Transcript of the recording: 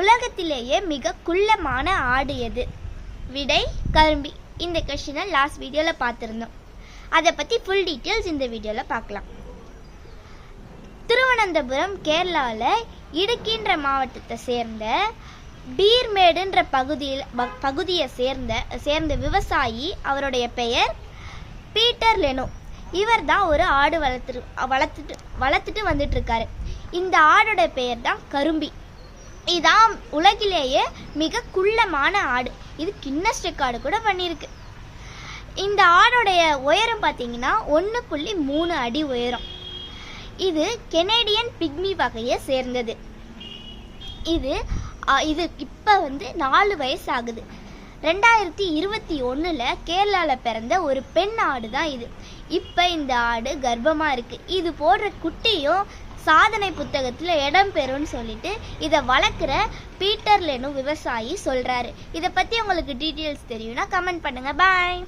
உலகத்திலேயே மிக குள்ளமான ஆடு எது? விடை கரும்பி. இந்த கொஷினை லாஸ்ட் வீடியோவில் பார்த்துருந்தோம். அதை பற்றி ஃபுல் டீட்டெயில்ஸ் இந்த வீடியோவில் பார்க்கலாம். திருவனந்தபுரம் கேரளாவில் இடுக்கின்ற மாவட்டத்தை சேர்ந்த பீர்மேடுன்ற பகுதியில் பகுதியை சேர்ந்த சேர்ந்த விவசாயி அவருடைய பெயர் பீட்டர் லெனோ. இவர் தான் ஒரு ஆடு வளர்த்துட்டு வளர்த்துட்டு வளர்த்துட்டு வந்துட்டு இருக்காரு. இந்த ஆடோட பெயர் தான் கரும்பி. இதான் உலகிலேயே மிக குள்ளமான ஆடு. இது கின்னஸ் ரெக்கார்டு கூட பண்ணியிருக்கு. இந்த ஆடோடைய உயரம் பார்த்தீங்கன்னா ஒன்று புள்ளி மூணு அடி உயரம். இது கெனேடியன் பிக்மி வகையை சேர்ந்தது. இது இது இப்போ வந்து நாலு வயசு ஆகுது. ரெண்டாயிரத்தி இருபத்தி ஒன்றில் கேரளாவில் பிறந்த ஒரு பெண் ஆடு தான் இது. இப்போ இந்த ஆடு கர்ப்பமாக இருக்குது இது போடுற குட்டியும் சாதனை புத்தகத்தில் இடம்பெறும்னு சொல்லிட்டு இதை வளர்க்குற பீட்டர் லெனு விவசாயி சொல்கிறாரு இதை பற்றி உங்களுக்கு டீட்டெயில்ஸ் தெரியும்னா கமெண்ட் பண்ணுங்கள் பாய்